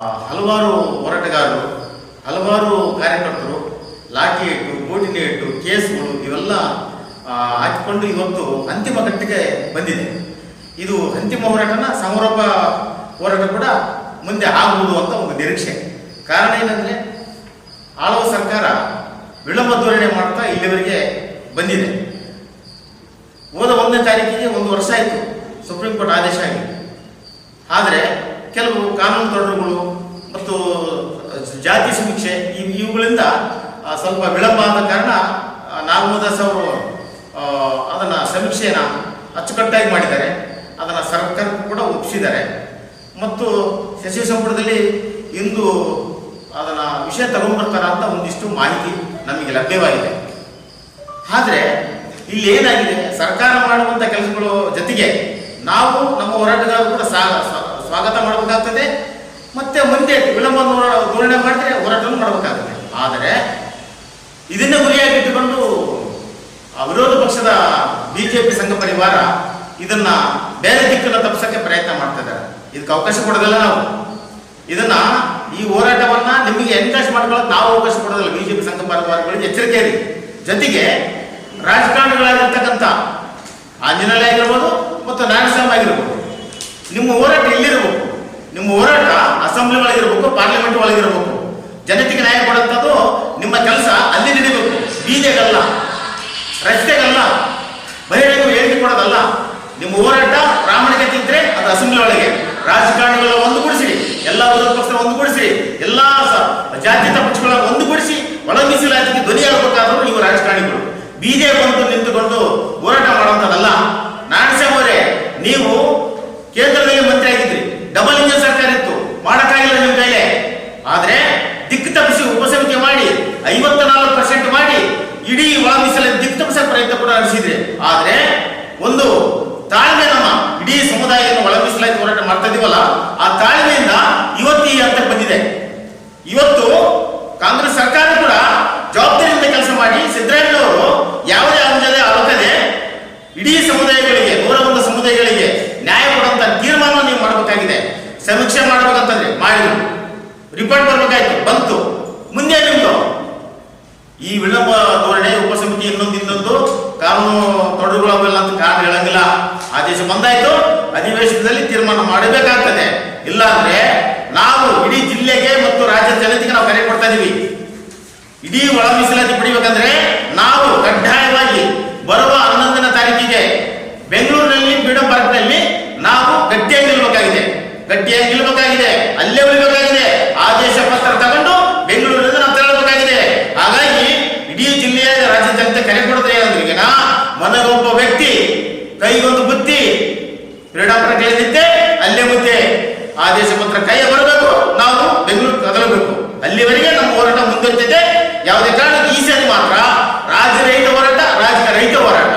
ಹಲವಾರು ಹೋರಾಟಗಾರರು, ಹಲವಾರು ಕಾರ್ಯಕರ್ತರು ಲಾಠಿ ಇಟ್ಟು ಬೋಟಿನ ಇಟ್ಟು, ಕೇಸ್ಗಳು ಇವೆಲ್ಲ ಹಾಕಿಕೊಂಡು ಇವತ್ತು ಅಂತಿಮ ಘಟ್ಟಕ್ಕೆ ಬಂದಿದೆ. ಇದು ಅಂತಿಮ ಹೋರಾಟನ ಸಮಾರೋಪ ಹೋರಾಟ ಕೂಡ ಮುಂದೆ ಆಗುವುದು ಅಂತ ಒಂದು ನಿರೀಕ್ಷೆ. ಕಾರಣ ಏನಂದರೆ, ಆಳುವ ಸರ್ಕಾರ ವಿಳಂಬ ಧೋರಣೆ ಮಾಡ್ತಾ ಇಲ್ಲಿವರೆಗೆ ಬಂದಿದೆ. ಹೋದ ಒಂದನೇ ತಾರೀಕಿಗೆ ಒಂದು ವರ್ಷ ಆಯಿತು ಸುಪ್ರೀಂ ಕೋರ್ಟ್ ಆದೇಶ ಆಗಿದೆ. ಆದರೆ ಕೆಲವು ಕಾನೂನು ತೊಡರುಗಳು ಮತ್ತು ಜಾತಿ ಸಮೀಕ್ಷೆ ಇವ್- ಇವುಗಳಿಂದ ಸ್ವಲ್ಪ ವಿಳಂಬ ಆದ ಕಾರಣ ನಾಗಮದಾಸ್ ಅವರು ಅದನ್ನು ಸಮೀಕ್ಷೆಯನ್ನು ಅಚ್ಚುಕಟ್ಟಾಗಿ ಮಾಡಿದ್ದಾರೆ. ಅದನ್ನು ಸರ್ಕಾರ ಕೂಡ ಒಪ್ಪಿಸಿದ್ದಾರೆ ಮತ್ತು ಸಚಿವ ಸಂಪುಟದಲ್ಲಿ ಇಂದು ಅದನ್ನು ವಿಷಯ ತಗೊಂಡ್ಬರ್ತಾರ ಅಂತ ಒಂದಿಷ್ಟು ಮಾಹಿತಿ ನಮಗೆ ಲಭ್ಯವಾಗಿದೆ. ಆದರೆ, ಇಲ್ಲಿ ಏನಾಗಿದೆ? ಸರ್ಕಾರ ಮಾಡುವಂಥ ಕೆಲಸಗಳು ಜೊತೆಗೆ ನಾವು ನಮ್ಮ ಹೋರಾಟಗಾರರು ಕೂಡ ಸಾ- ಸ್ವ- ಸ್ವಾಗತ ಮಾಡಬೇಕಾಗ್ತದೆ, ಮತ್ತೆ ಮುಂದೆ ವಿಳಂಬ ಧೋರ- ಧೋರಣೆ ಮಾಡಿದ್ರೆ ಹೋರಾಟವನ್ನು ಮಾಡಬೇಕಾಗ್ತದೆ. ಆದರೆ, ಇದನ್ನ ಗುರಿಯಾಗಿಟ್ಟುಕೊಂಡು ವಿರೋಧ ಪಕ್ಷದ ಬಿಜೆಪಿ ಸಂಘ ಪರಿವಾರ ಇದನ್ನ ಬೇರೆ ದಿಕ್ಕನ್ನು ತಪ್ಪಿಸಕ್ಕೆ ಪ್ರಯತ್ನ ಮಾಡ್ತಾ ಇದ್ದಾರೆ. ಇದಕ್ಕೆ ಅವಕಾಶ ಕೊಡೋದಿಲ್ಲ ನಾವು. ಇದನ್ನ ಈ ಹೋರಾಟವನ್ನ ನಿಮಗೆ ಎನ್ಕರೇಜ್ ಮಾಡ್ಕೊಳ್ಳೋಕೆ ನಾವು ಅವಕಾಶ ಕೊಡೋದಿಲ್ಲ. ಬಿಜೆಪಿ ಸಂಘ ಪರಿವಾರಗಳಿಗೆ ಎಚ್ಚರಿಕೆ ಇರಿ. ಜೊತೆಗೆ ರಾಜಕಾರಣಿಗಳಾಗಿರ್ತಕ್ಕಂಥ ಆಂಜನೇಯ ಆಗಿರ್ಬೋದು ಮತ್ತು ನಾರಾಯಣಸ್ವಾಮಿ ಆಗಿರ್ಬೋದು ನಿಮ್ಮ ಹೋರಾಟ ಎಲ್ಲಿರಬೇಕು ನಿಮ್ಮ ಹೋರಾಟ ಅಸೆಂಬ್ಲಿ ಒಳಗಿರ್ಬೇಕು ಪಾರ್ಲಿಮೆಂಟ್ ಒಳಗಿರ್ಬೇಕು ಜನತೆಗೆ ನ್ಯಾಯ ಕೊಡುವಂಥದ್ದು ನಿಮ್ಮ ಕೆಲಸ, ಅಲ್ಲಿ ನಡೀಬೇಕು. ಬೀದಿಗಲ್ಲ, ರಸ್ತೆಗಲ್ಲ ಬಹಿರಂಗ ಹೇಳಿಕೆ ಕೊಡೋದಲ್ಲ ನಿಮ್ಮ ಹೋರಾಟ ಪ್ರಾಮಾಣಿಕತೆ ಇದ್ರೆ ಅದು ಅಸೆಂಬ್ಲಿ ಒಳಗೆ ರಾಜಕಾರಣಿಗಳ ಒಂದುಗೂಡಿಸಿ ಎಲ್ಲ ವಿರೋಧ ಪಕ್ಷ ಒಂದುಗೂಡಿಸಿ ಎಲ್ಲ ಒಂದು ಪಕ್ಷಗಳ ಒಂದುಗೂಡಿಸಿ, ಒಳ ಮೀಸಲಾತಿಗೆ ಧ್ವನಿಯಾಗಬೇಕಾದ್ರು ನೀವು ರಾಜಕಾರಣಿಗಳು. ಬೀದಿಯ ಬಂದು ನಿಂತುಕೊಂಡು ಹೋರಾಟ ಮಾಡುವಂಥದ್ದಲ್ಲ. ನಾರಾಯಣಸ್ವಾಮಿ ಅವರೇ, ನೀವು ಕೇಂದ್ರದಲ್ಲಿ ಮಂತ್ರಿ ಆಗಿದ್ರಿ ಡಬಲ್ ಇಂಜಿನ್ ಪ್ರಯತ್ನ ಕೂಡ ನಡೆಸಿದೆ. ಆದ್ರೆ ಒಂದು ತಾಳ್ಮೆ ನಮ್ಮ ಇಡೀ ಸಮುದಾಯವನ್ನು ಮೀಸಲಾತಿ ಹೋರಾಟ ಮಾಡ್ತಾ ಇದೀವಲ್ಲ, ಆ ತಾಳ್ಮೆಯಿಂದ ಇವತ್ತು ಈ ಹಂತಕ್ಕೆ ಬಂದಿದೆ. ಇವತ್ತು ಕಾಂಗ್ರೆಸ್ ಸರ್ಕಾರ ಕೂಡ ಜವಾಬ್ದಾರಿಯಿಂದ ಕೆಲಸ ಮಾಡಿ ಸಿದ್ದರಾಮಯ್ಯವರು ಯಾವುದೇ ಅಂಜಲೆ ಆಗದೆ ಇಡೀ ಸಮುದಾಯಗಳಿಗೆ ನೂರ ಒಂದು ಸಮುದಾಯಗಳಿಗೆ ನ್ಯಾಯ ಕೊಡುವಂತ ತೀರ್ಮಾನ ನೀವು ಮಾಡಬೇಕಾಗಿದೆ. ಸಮೀಕ್ಷೆ ಮಾಡಬೇಕಂತಂದ್ರೆ ಮಾಡಿದ್ರು. ರಿಪೋರ್ಟ್ ಬರ್ಬೇಕಾಯ್ತು, ಬಂತು. ಮುಂದೆ ನಿಮ್ದು. ಈ ವಿಳಂಬ ಇನ್ನೊಂದು ಇನ್ನೊಂದು ಕಾನೂನು ಅವೆಲ್ಲ ಅಂತ ಕಾರಣ ಹೇಳಂಗಿಲ್ಲ. ಆದೇಶ ಬಂದಾಯ್ತು. ಅಧಿವೇಶನದಲ್ಲಿ ತೀರ್ಮಾನ ಮಾಡಬೇಕಾಗ್ತದೆ. ಇಲ್ಲಾಂದ್ರೆ ನಾವು ಇಡೀ ಜಿಲ್ಲೆಗೆ ಮತ್ತು ರಾಜ್ಯದ ಜನತೆಗೆ ನಾವು ಕರೆ ಕೊಡ್ತಾ ಇದೀವಿ. ಇಡೀ ಒಳ ಮೀಸಲಾತಿ ಪಡಿಬೇಕಂದ್ರೆ ನಾವು ಕಡ್ಡಾಯವಾಗಿ ಬರುವ ಹನ್ನೊಂದನೇ ತಾರೀಕಿಗೆ ಬೆಂಗಳೂರಿನಲ್ಲಿ ಫ್ರೀಡಂ ಪಾರ್ಕ್ನಲ್ಲಿ ನಾವು ಗಟ್ಟಿಯಾಗಿ ನಿಲ್ಬೇಕಾಗಿದೆ. ಗಟ್ಟಿಯಾಗಿ ನಿಲ್ಬೇಕಾಗಿದೆ. ಅಲ್ಲೇ ಉಳಿಬೇಕಾಗಿದೆ. ಆದೇಶ ಪತ್ರ ತಗೊಂಡು ಬೆಂಗಳೂರಿನಿಂದ ನಾವು ತೆರಳಬೇಕಾಗಿದೆ. ಹಾಗಾಗಿ ಇಡೀ ಜಿಲ್ಲೆಯ ರಾಜ್ಯ ಜನತೆ ಕರೆ ಕೊಡದೆ ಈಗ ನಾ ಮನಗೊಬ್ಬ ವ್ಯಕ್ತಿ, ಕೈಗೊಂದು ಬುತ್ತಿ ಕ್ರೀಡಾ ಪ್ರಕ್ರಿಯೆ ಅಲ್ಲೇ ಮುಂದೆ ಆದೇಶ ಪತ್ರ ಕೈಯ ಬರಬೇಕು. ನಾವು ಬೆಂಗಳೂರು ಕದಲಬೇಕು. ಅಲ್ಲಿವರೆಗೆ ನಮ್ಮ ಹೋರಾಟ ಮುಂದುವರಿತೈತೆ ಯಾವುದೇ ಕಾರಣ ಈ ಮಾತ್ರ ರಾಜ್ಯ ರೈತ ಹೋರಾಟ ರಾಜ್ಯ ರೈತ ಹೋರಾಟ.